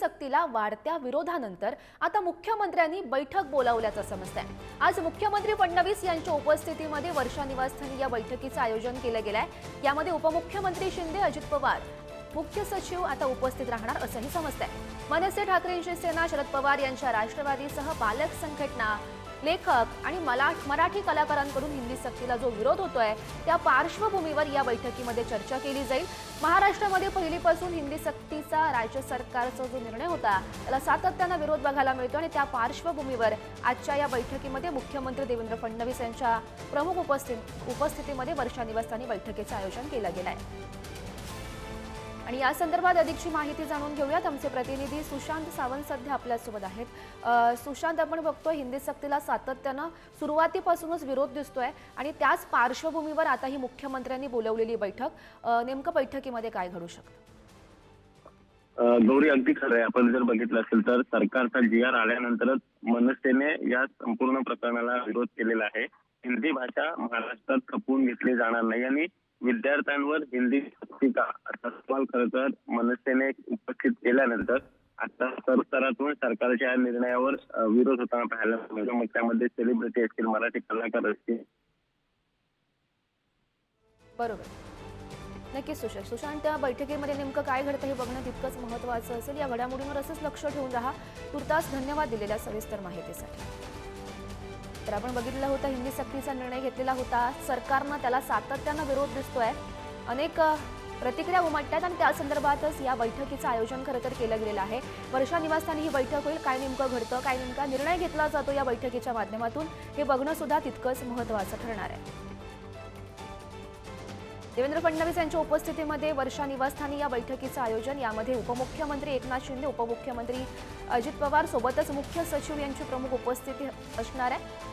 सक्तीला वाढत्या विरोधानंतर आता मुख्यमंत्र्यांनी बैठक बोलावल्याचं समजतंय. आज मुख्यमंत्री फडणवीस यांच्या उपस्थितीमध्ये वर्षा निवासस्थानी या बैठकीचं आयोजन केलं गेलंय. यामध्ये उपमुख्यमंत्री शिंदे अजित पवार मुख्य सचिव आता उपस्थित राहणार असंही समजतंय. मनसे ठाकरेंची सेना शरद पवार यांच्या राष्ट्रवादीसह पालक संघटना लेखक आणि मला मराठी कलाकारांकडून हिंदी सक्तीला जो विरोध होतोय त्या पार्श्वभूमीवर या बैठकीमध्ये चर्चा केली जाईल. महाराष्ट्रामध्ये पहिलीपासून हिंदी सक्तीचा राज्य सरकारचा जो निर्णय होता त्याला सातत्यानं विरोध बघायला मिळतो आणि त्या पार्श्वभूमीवर आजच्या या बैठकीमध्ये मुख्यमंत्री देवेंद्र फडणवीस यांच्या प्रमुख उपस्थित उपस्थितीमध्ये वर्षा निवासस्थानी बैठकीचं आयोजन केलं गेलं आहे आणि या संदर्भात अधिकची माहिती जाणून घेऊयात. आमचे प्रतिनिधी सुशांत सावंत सध्या आपल्यासोबत आहेत. सुशांत आपण बघतोय हिंदी सक्तीला सातत्यानं सुरुवातीपासूनच विरोध दिसतोय आणि त्याच पार्श्वभूमीवर आता ही मुख्यमंत्र्यांनी बोलवलेली बैठक. नेमकं बैठकीमध्ये काय घडू शकतं? गौरी अगदी खरं आहे. आपण जर बघितलं असेल तर सरकारचा जी आर आल्यानंतरच मनसेने या संपूर्ण प्रकरणाला विरोध केलेला आहे. हिंदी भाषा महाराष्ट्रात खपवून घेतली जाणार नाही आणि विद्यार्थ्यांवर हिंदी सक्ती असा सवाल खरं तर मनसेने उपस्थित केल्यानंतर आता सरकारातून सरकारच्या या निर्णयावर विरोध होताना पाहायला मिळतो. मग त्यामध्ये सेलिब्रिटी असतील मराठी कलाकार असतील. बरोबर. नक्कीच सुशांत सुशांत त्या बैठकीमध्ये नेमकं काय घडतं हे बघणं तितकंच महत्वाचं असेल. या घडामोडींवर असंच लक्ष ठेवून राहा. तुर्तास धन्यवाद दिलेल्या सविस्तर माहितीसाठी. तर आपण बघितलं होतं हिंदी सक्तीचा निर्णय घेतलेला होता. सरकारनं त्याला सातत्यानं विरोध दिसतोय. अनेक प्रतिक्रिया उमटतात आणि त्या संदर्भातच या बैठकीचं आयोजन खरं तर केलं गेलेलं आहे. वर्षा निवासस्थानी ही बैठक होईल. काय नेमकं घडतं काय नेमका निर्णय घेतला जातो या बैठकीच्या माध्यमातून हे बघणं सुद्धा तितकंच महत्त्वाचं ठरणार आहे. देवेंद्र फडणवीस यांच्या उपस्थितीमध्ये वर्षा निवासस्थानी या बैठकीचं आयोजन. यामध्ये उपमुख्यमंत्री एकनाथ शिंदे उपमुख्यमंत्री अजित पवार सोबतच मुख्य सचिव यांची प्रमुख उपस्थिती असणार आहे.